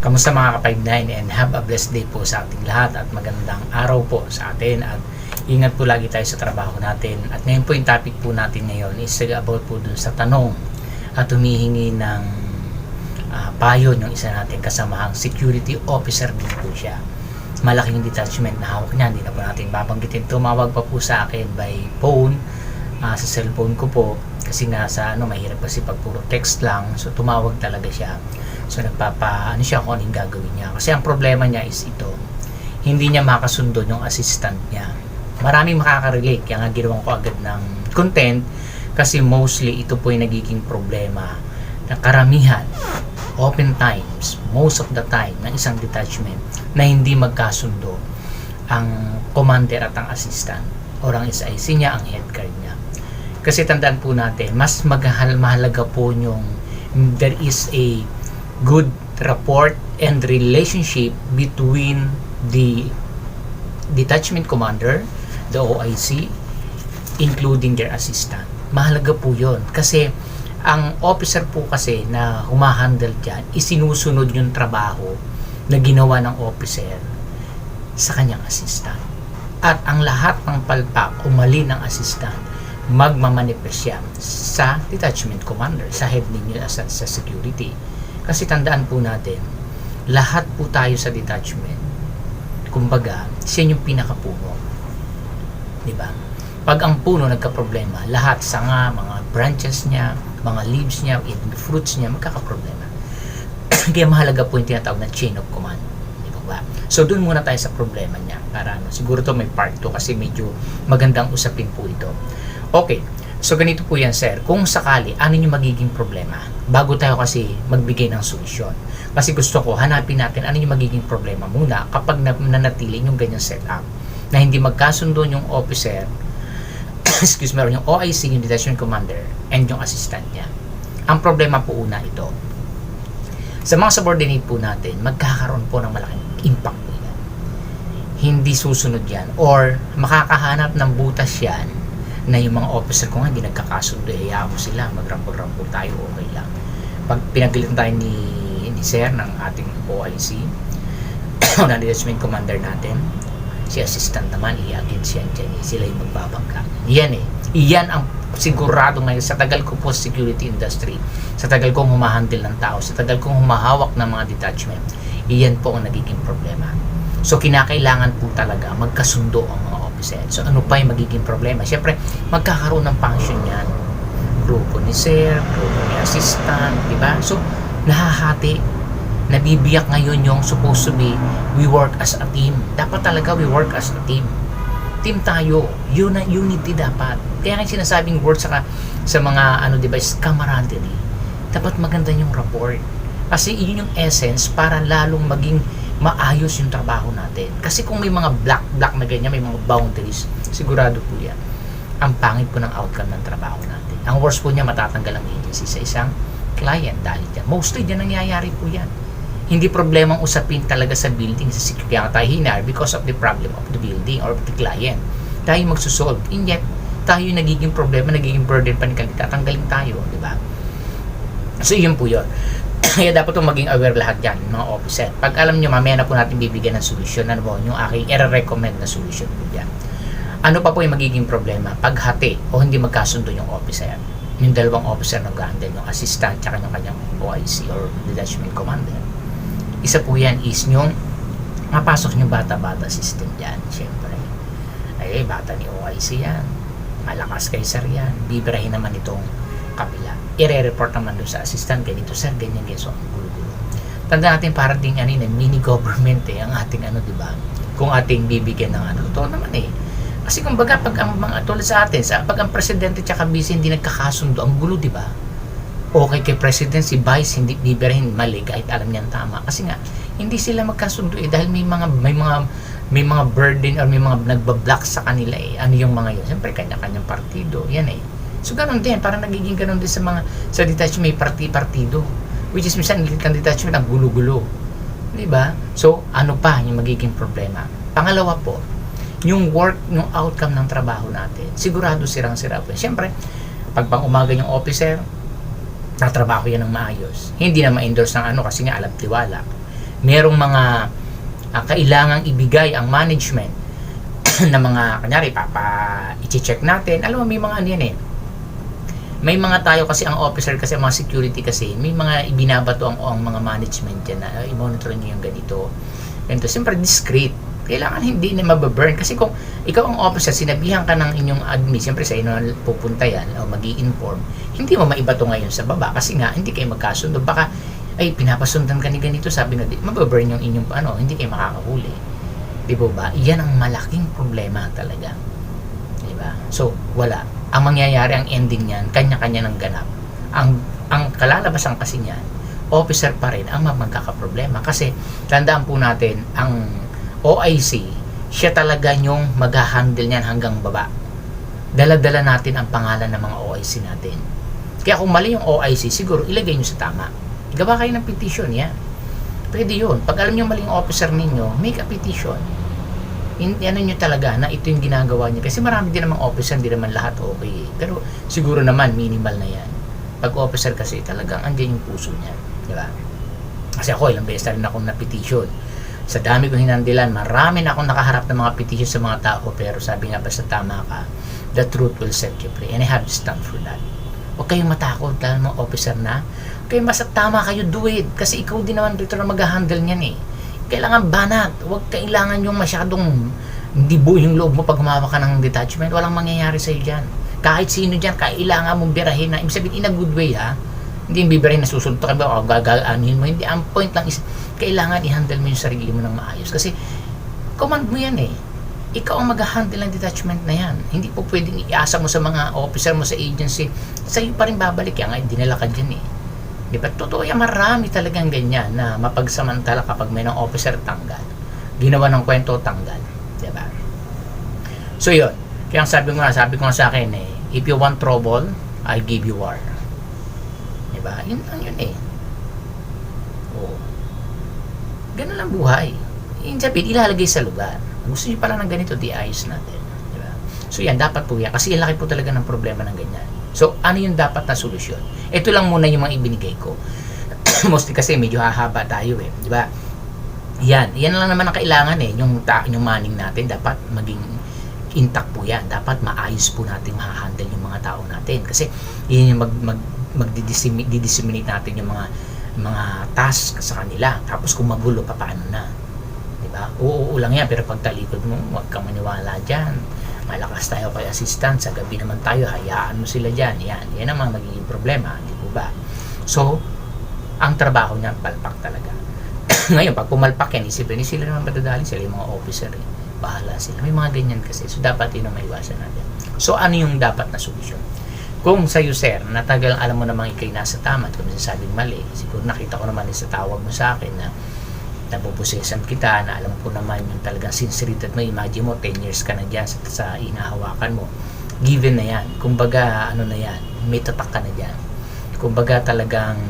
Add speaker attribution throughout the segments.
Speaker 1: Kamusta mga ka-59 and have a blessed day po sa ating lahat at magandang araw po sa atin at ingat po lagi tayo sa trabaho natin. At ngayon po yung topic po natin ngayon is about po dun sa tanong at humihingi ng ah, payo yung isa natin kasamahang security officer din po siya. Malaking detachment na hawak niya, hindi na po natin babanggitin. Tumawag pa po sa akin by phone, ah, sa cellphone ko po kasi nga sa ano mahirap kasi pag puro text lang so tumawag talaga siya so nagpapa ano siya kung anong gagawin niya. Kasi ang problema niya is ito. Hindi niya makasundo yung assistant niya. Maraming makaka-relate. Kaya nga ginawan ko agad ng content kasi mostly ito po yung nagiging problema na karamihan open times most of the time ng isang detachment na hindi magkasundo ang commander at ang assistant or ang SIC niya ang head guard niya. Kasi tandaan po natin, mas maghahal mahalaga po yung there is a good rapport and relationship between the detachment commander, the OIC, including their assistant. Mahalaga po yon kasi ang officer po kasi na humahandle dyan, isinusunod yung trabaho na ginawa ng officer sa kanyang assistant. At ang lahat ng palpak o mali ng assistant magmamanifest siya sa detachment commander, sa head ninyo sa, sa security. Kasi tandaan po natin, lahat po tayo sa detachment, kumbaga, siya yung pinakapuno. Di ba? Pag ang puno nagka-problema, lahat, sanga, mga branches niya, mga leaves niya, fruits niya, magkakaproblema. Kaya mahalaga po yung tinatawag na chain of command. Di ba? So, doon muna tayo sa problema niya. Para ano, siguro to may part 2 kasi medyo magandang usapin po ito. Okay, so ganito po yan sir. Kung sakali, ano yung magiging problema? Bago tayo kasi magbigay ng solusyon. Kasi gusto ko, hanapin natin ano yung magiging problema muna kapag na- nanatili yung ganyang setup na hindi magkasundo yung officer excuse me, yung OIC, yung detachment commander and yung assistant niya. Ang problema po una ito. Sa mga subordinate po natin, magkakaroon po ng malaking impact po yan. Hindi susunod yan or makakahanap ng butas yan na yung mga officer ko nga hindi nagkakasundo, eh, hayaan mo sila, magrampol-rampol tayo, okay lang. Pag pinagalitan tayo ni, ni Sir ng ating OIC, na detachment commander natin, si assistant naman, i-against yan dyan, eh, sila yung magbabangka. Yan eh. Iyan ang sigurado ngayon sa tagal ko po security industry, sa tagal kong humahandle ng tao, sa tagal kong humahawak ng mga detachment, iyan po ang nagiging problema. So, kinakailangan po talaga magkasundo ang mga officer. So, ano pa yung magiging problema? Siyempre, magkakaroon ng function yan. Grupo ni sir, grupo assistant, di ba? So, nahahati. Nabibiyak ngayon yung supposed to be, we work as a team. Dapat talaga we work as a team. Team tayo. Yun na unity dapat. Kaya nga sinasabing word sa, sa mga, ano, di ba, camaraderie. Dapat maganda yung rapport. Kasi yun yung essence para lalong maging maayos yung trabaho natin. Kasi kung may mga black-black na ganyan, may mga boundaries, sigurado po yan. Ang pangit po ng outcome ng trabaho natin. Ang worst po niya, matatanggal ang agency sa isang client dahil dyan. Mostly dyan nangyayari po yan. Hindi problemang usapin talaga sa building, sa. Kaya tayo hinar because of the problem of the building or of the client. Tayo magsusolve. And yet, tayo yung nagiging problema, nagiging burden pa ni kanila. Tatanggalin tayo, di ba? So, yun po yun. Kaya dapat po maging aware lahat dyan, mga officer. Pag alam nyo, mamaya na po natin bibigyan ng solusyon. Ano po, yung aking i-recommend na solution po dyan. Ano pa po yung magiging problema? Paghati o hindi magkasundo yung officer. Yung dalawang officer na handle yung assistant tsaka yung kanyang OIC or detachment commander. Isa po yan is yung mapasok yung bata-bata system dyan, syempre. Ay, bata ni OIC yan. Malakas kay sir yan. Bibirahin naman itong kabila. I-report naman doon sa assistant, ganito sir, ganyan, ganyan. So, ang gulo-gulo. Tanda natin para ding ano, eh, mini government eh, ang ating ano, di ba? Kung ating bibigyan ng ano, totoo naman eh. Kasi kumbaga, pag ang mga tulad sa atin, sa, pag ang presidente tsaka vice hindi nagkakasundo, ang gulo, di ba? Okay kay president, si vice hindi bibirahin mali kahit alam niyan tama. Kasi nga, hindi sila magkasundo eh, dahil may mga, may mga, may mga burden or may mga nagbablock sa kanila eh. Ano yung mga yun? Siyempre, kanya-kanyang partido. Yan eh. So, ganun din. Parang nagiging ganun din sa mga, sa detachment may parti-partido. Which is, minsan, ang detachment ang gulo-gulo. Di ba? So, ano pa yung magiging problema? Pangalawa po, yung work, yung outcome ng trabaho natin, sigurado sirang-sira po. Siyempre, pag pang umaga yung officer, natrabaho yan ng maayos. Hindi na ma-endorse ng ano kasi nga alam tiwala. merong mga ah, kailangang ibigay ang management na mga, kanyari, papa, i-check natin. Alam mo, may mga ano yan eh. May mga tayo kasi, ang officer kasi, ang mga security kasi, may mga ibinabato ang, ang mga management yan na, "Ah, i-monitor nyo yung ganito. Ganito. Siyempre, discreet. Kailangan hindi na mababurn. Kasi kung ikaw ang officer, sinabihan ka ng inyong admin, siyempre sa inyo pupunta yan, o mag inform hindi mo maibato ngayon sa baba kasi nga, hindi kayo magkasundo. Baka, ay, pinapasundan ka ni ganito, sabi na, mababurn yung inyong, ano, hindi kayo makakahuli. Di ba ba? Yan ang malaking problema talaga. Di ba? So, wala. Ang mangyayari, ang ending niyan, kanya-kanya ng ganap. Ang, ang kalalabasan kasi niyan, officer pa rin ang magkakaproblema. Kasi, tandaan po natin, ang OIC, siya talaga yung mag-handle niyan hanggang baba. Dala-dala natin ang pangalan ng mga OIC natin. Kaya kung mali yung OIC, siguro ilagay nyo sa tama. Gawa kayo ng petition, yan. Pwede yun. Pag alam nyo maling officer ninyo, make a petition. In, ano nyo talaga na ito yung ginagawa niya. Kasi marami din namang officer, hindi naman lahat okay. Pero siguro naman, minimal na yan. Pag officer kasi, talagang andyan yung puso niya. Di ba? Kasi ako, ilang beses na rin akong na-petition. Sa dami kong hinandilan, marami na akong nakaharap ng mga petition sa mga tao. Pero sabi nga, basta tama ka, the truth will set you free. And I have to stand for that. Huwag kayong matakot dahil mga officer na. Kaya mas tama kayo, do it. Kasi ikaw din naman dito na mag-handle niyan eh. Kailangan banat. Huwag kailangan yung masyadong dibo yung loob mo pag humawak ka ng detachment. Walang mangyayari sa'yo dyan. Kahit sino dyan, kailangan mong birahin na. Ibig sabihin, in a good way ha. Hindi yung bibirahin na susunod ka ba o gagaanin mo. Hindi, ang point lang is, kailangan i-handle mo yung sarili mo ng maayos. Kasi, command mo yan eh ikaw ang mag-handle ng detachment na yan. Hindi po pwedeng iasa mo sa mga officer mo sa agency. Sa iyo pa rin babalik. Kaya nga, dinala ka dyan eh. Di ba? Totoo yan, marami talagang ganyan na mapagsamantala kapag may ng officer tanggal. Ginawa ng kwento tanggal. Di ba? So yun. Kaya sabi ko nga, sabi ko nga sa akin eh, if you want trouble, I'll give you war. Di ba? Yun lang yun eh. Oo. Ganun lang buhay. Yung sabihin, ilalagay sa lugar. Gusto nyo pala ng ganito, di ayos natin. Di ba? So yan, dapat po yan. Kasi laki po talaga ng problema ng ganyan. So, ano yung dapat na solusyon? Ito lang muna yung mga ibinigay ko. Mostly kasi medyo hahaba tayo eh. Di ba? Yan. Yan lang naman ang kailangan eh. Yung, ta yung manning natin, dapat maging intact po yan. Dapat maayos po natin ma-handle yung mga tao natin. Kasi, yun yung mag, mag, mag-disseminate natin yung mga mga task sa kanila. Tapos kung magulo, pa, paano na? Diba? Oo, oo lang yan, pero pag talikod mo, huwag kang maniwala dyan. Malakas tayo kay assistant, sa gabi naman tayo, hayaan mo sila dyan. Yan, yan ang mga magiging problema, di po ba? So, ang trabaho niyan, palpak talaga. Ngayon, pag pumalpak yan, isipin, sila naman madadali, sila yung mga officer eh. Bahala sila. May mga ganyan kasi. So, dapat yun ang maiwasan natin. So, ano yung dapat na solusyon? Kung sa iyo, sir, natagal alam mo namang ikay nasa tama at kung sinasabing mali, siguro nakita ko naman sa tawag mo sa akin na nabubusesan kita na alam ko naman yung talagang sinceridad mo imagine mo 10 years ka na dyan sa, sa inahawakan mo. Given na yan. Kumbaga ano na yan? May tatak ka na dyan. Kumbaga talagang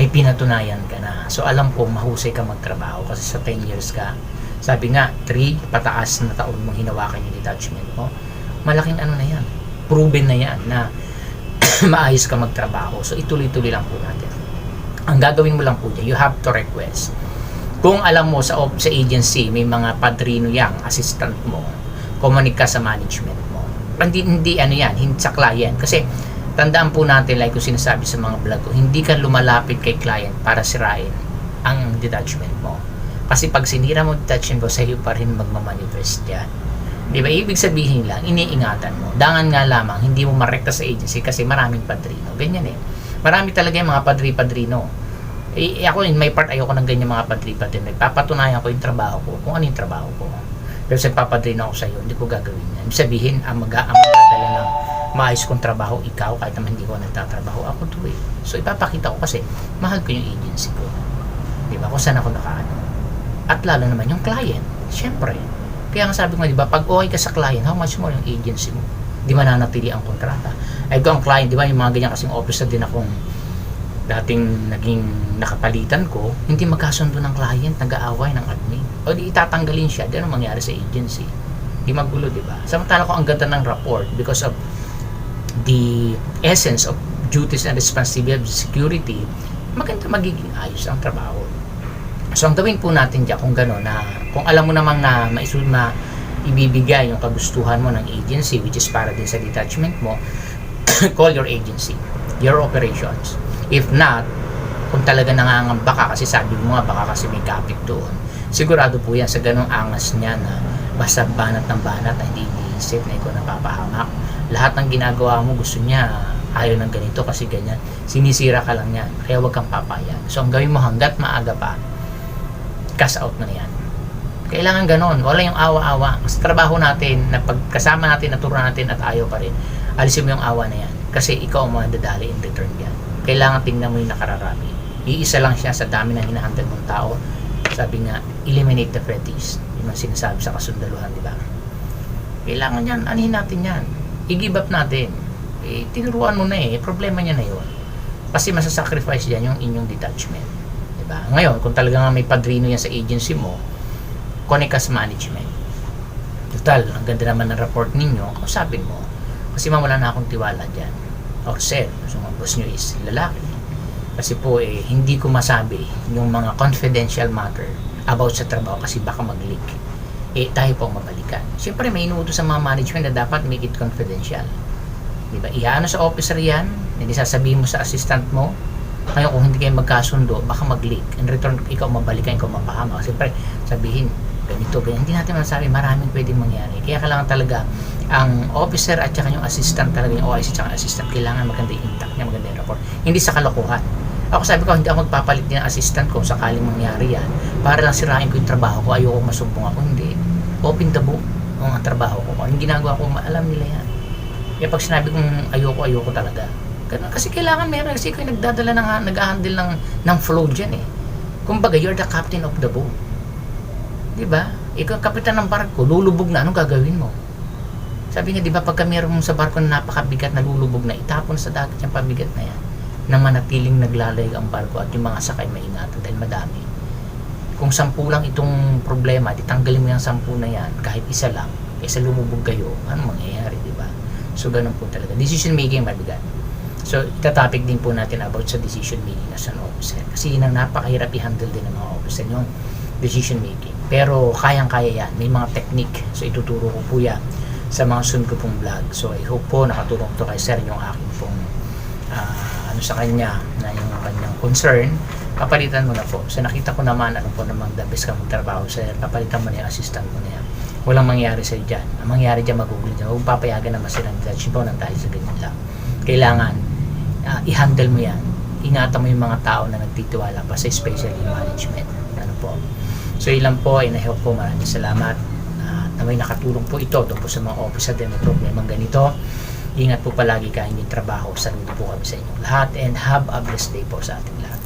Speaker 1: may pinatunayan ka na. So alam ko mahusay ka magtrabaho kasi sa 10 years ka sabi nga 3 pataas na taon mong hinawakan yung detachment mo. Malaking ano na yan. Proven na yan na maayos ka magtrabaho so ituloy-tuloy lang po natin ang gagawin mo lang po dyan you have to request kung alam mo sa, sa agency, may mga padrino yang assistant mo, ka sa management mo. Hindi, hindi ano yan, hindi sa client. Kasi, tandaan po natin, like ko sinasabi sa mga vlog ko, hindi ka lumalapit kay client para sirain ang detachment mo. Kasi pag sinira mo detachment mo, sa iyo pa rin magmamanifest yan. Di ba? Ibig sabihin lang, iniingatan mo. Dangan nga lamang, hindi mo marekta sa agency kasi maraming padrino. Ganyan eh. Marami talaga yung mga padri-padrino. Eh, ako in my part ayoko ng ganyan mga padri-padri nagpapatunayan ko yung trabaho ko kung ano yung trabaho ko. Pero sa papadrin ako sa iyo hindi ko gagawin yan. Ibig sabihin ang mag ang magdadala ng maayos kong trabaho ikaw kahit naman hindi ko nagtatrabaho ako to eh. So ipapakita ko kasi mahal ko yung agency ko. Di ba? Kung saan ako nakaano. At lalo naman yung client. Syempre kaya nga sabi ko di ba pag okay ka sa client how much more yung agency mo di mananatili ang kontrata ay ko ang client di ba yung mga ganyan kasing officer din akong dating naging nakapalitan ko, hindi magkasundo ng client, nag-aaway ng admin. O di itatanggalin siya, di ano mangyari sa agency. Di magulo, di ba? Samantala ko ang ganda ng rapport because of the essence of duties and responsibility of security, maganda magiging ayos ang trabaho. So ang gawin po natin dyan kung gano'n na kung alam mo namang na maisul na ibibigay yung kagustuhan mo ng agency which is para din sa detachment mo, call your agency, your operations. If not, kung talaga nangangamba ka kasi sabi mo nga baka kasi may kapit doon, sigurado po yan sa ganong angas niya na basta banat ng banat na hindi iniisip na ikaw napapahamak. Lahat ng ginagawa mo gusto niya ayaw ng ganito kasi ganyan. Sinisira ka lang yan. Kaya huwag kang papayag. So ang gawin mo hanggat maaga pa, cash out na yan. Kailangan ganon. Wala yung awa-awa. Sa trabaho natin, na pagkasama natin, naturuan natin at ayaw pa rin, alisin mo yung awa na yan. Kasi ikaw ang madadali in return yan. Kailangan tingnan mo yung nakararami. Iisa lang siya sa dami ng hinahandle mong tao. Sabi nga, eliminate the fetish. Yung mga sinasabi sa kasundaluhan, di ba? Kailangan yan, anihin natin yan. I-give up natin. Eh, tinuruan mo na eh. Problema niya na yun. Kasi masasacrifice yan yung inyong detachment. Ba? Ngayon, kung talaga nga may padrino yan sa agency mo, connect management. Total, ang ganda naman ng report ninyo, kausapin mo. Kasi mawala na akong tiwala dyan. Or sir, so mga boss nyo is lalaki. Kasi po eh, hindi ko masabi yung mga confidential matter about sa trabaho kasi baka mag-leak. Eh, tayo po ang mabalikan. Siyempre, may inuutos sa mga management na dapat make it confidential. Di ba? Iyaano sa officer yan, hindi sasabihin mo sa assistant mo, ngayon kung hindi kayo magkasundo, baka mag-leak. In return, ikaw mabalikan, ikaw mapahama. Siyempre, sabihin, ganito, ganyan. Hindi natin masabi, maraming pwedeng mangyari. Kaya kailangan talaga ang officer at saka yung assistant talaga yung OIC at assistant kailangan maganda yung intact niya, maganda yung rapport. Hindi sa kalokohan. Ako sabi ko, hindi ako magpapalit din ng assistant ko sakaling mangyari yan. Para lang sirain ko yung trabaho ko, ayoko masumbong ako. Hindi. Open the book ang trabaho ko. Anong ginagawa ko, alam nila yan. Kaya pag sinabi kong ayoko, ayoko talaga. Ganun. Kasi kailangan meron. Kasi ikaw nagdadala ng, nag-handle ng, ng flow dyan eh. Kumbaga, you're the captain of the boat. Di ba? Ikaw ang kapitan ng barko, lulubog na, anong gagawin mo? Sabi nga, di ba, pagka meron sa barko na napakabigat na lulubog na, itapon sa dagat yung pabigat na yan na manatiling naglalayag ang barko at yung mga sakay maingatan dahil madami. Kung sampu lang itong problema, di tanggalin mo yung sampu na yan, kahit isa lang, kaysa lumubog kayo, ano mangyayari, di ba? So, ganun po talaga. Decision making mabigat. So, itatopic din po natin about sa decision making as an officer. Kasi yun ang napakahirap i-handle din ng mga officer yung decision making. Pero kayang-kaya yan. May mga technique. So, ituturo ko po yan sa mga sunod ko pong vlog. So, I hope po nakatulong to kay sir yung aking pong ah, ano sa kanya na yung kanyang concern. Papalitan mo na po. So, nakita ko naman ano po namang the best ka magtrabaho sir. Papalitan mo na yung assistant mo na yan. Walang mangyari sa dyan. Ang mangyari dyan, mag-google dyan. Huwag papayagan na masirang judge po nang tayo sa ganyan lang. Kailangan ah, i-handle mo yan. Ingatan mo yung mga tao na nagtitiwala pa sa especially management. Ano po. So ilan po ay na-help po. Maraming salamat. At na may nakatulong po ito doon po sa mga officer din may problema ganito. Ingat po palagi kahit hindi trabaho. Saludo po kami sa inyong lahat and have a blessed day po sa ating lahat.